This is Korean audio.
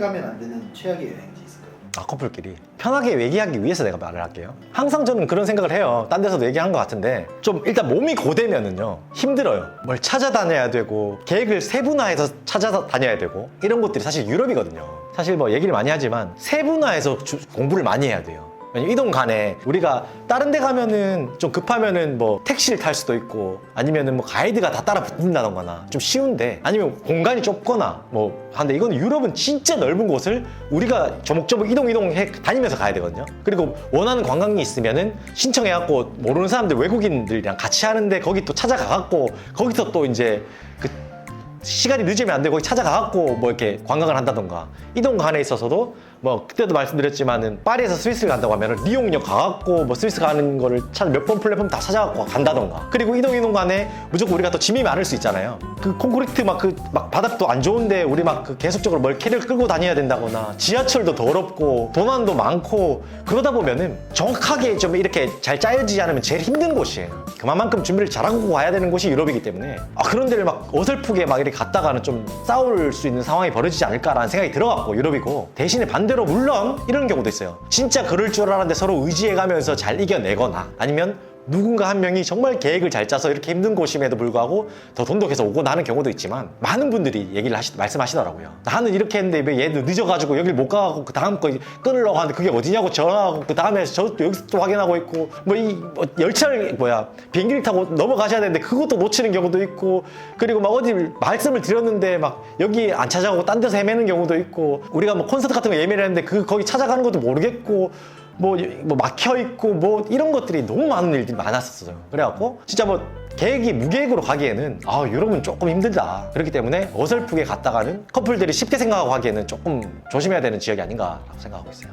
가면 안 되는 최악의 여행지 있을까요? 아 커플끼리. 편하게 얘기하기 위해서 내가 말을 할게요. 항상 저는 그런 생각을 해요. 딴 데서도 얘기한 것 같은데 좀 일단 몸이 고되면은요 힘들어요. 뭘 찾아다녀야 되고 계획을 세분화해서 찾아다녀야 되고 이런 것들이 사실 유럽이거든요. 사실 뭐 얘기를 많이 하지만 세분화해서 주- 공부를 많이 해야 돼요 이동 간에 우리가 다른 데 가면은 좀 급하면은 뭐 택시를 탈 수도 있고 아니면은 뭐 가이드가 다 따라 붙는다던가나 좀 쉬운데 아니면 공간이 좁거나 뭐 한데 이건 유럽은 진짜 넓은 곳을 우리가 조목조목 이동 이동해 다니면서 가야 되거든요. 그리고 원하는 관광이 있으면은 신청해갖고 모르는 사람들 외국인들이랑 같이 하는데 거기 또 찾아가갖고 거기서 또 이제 그 시간이 늦으면 안 되고 찾아가갖고 뭐 이렇게 관광을 한다던가. 이동 간에 있어서도 뭐 그때도 말씀드렸지만은 파리에서 스위스를 간다고 하면은 리옹역 가갖고 뭐 스위스 가는 거를 몇 번 플랫폼 다 찾아갖고 간다던가. 그리고 이동 이동 간에 무조건 우리가 또 짐이 많을 수 있잖아요. 그 콘크리트 막 그 막 바닥도 안 좋은데 우리 막 그 계속적으로 뭘 캐리를 끌고 다녀야 된다거나 지하철도 더럽고 도난도 많고 그러다 보면은 정확하게 좀 이렇게 잘 짜여지지 않으면 제일 힘든 곳이에요. 그만큼 준비를 잘하고 가야 되는 곳이 유럽이기 때문에. 아 그런 데를 막 어설프게 막 이렇게 갔다가는 좀 싸울 수 있는 상황이 벌어지지 않을까라는 생각이 들어갔고 유럽이고. 대신에 반대로 물론 이런 경우도 있어요. 진짜 그럴 줄 알았는데 서로 의지해가면서 잘 이겨내거나 아니면 누군가 한 명이 정말 계획을 잘 짜서 이렇게 힘든 곳임에도 불구하고 더 돈독해서 오고 나는 경우도 있지만 많은 분들이 얘기를 하시, 말씀하시더라고요. 나는 이렇게 했는데 왜 얘도 늦어가지고 여길 못 가고 그 다음 거 끊으려고 하는데 그게 어디냐고 전화하고 그 다음에 저 여기서 또 확인하고 있고 뭐이 열차를 뭐야 비행기를 타고 넘어가셔야 되는데 그것도 놓치는 경우도 있고 그리고 막 어디 말씀을 드렸는데 막 여기 안 찾아가고 딴 데서 헤매는 경우도 있고 우리가 뭐 콘서트 같은 거 예매를 했는데 그 거기 찾아가는 것도 모르겠고 뭐, 뭐 막혀 있고 뭐 이런 것들이 너무 많은 일들이 많았었어요. 그래갖고 진짜 뭐 계획이 무계획으로 가기에는 아 유럽은 조금 힘들다. 그렇기 때문에 어설프게 갔다가는 커플들이 쉽게 생각하고 하기에는 조금 조심해야 되는 지역이 아닌가라고 생각하고 있어요.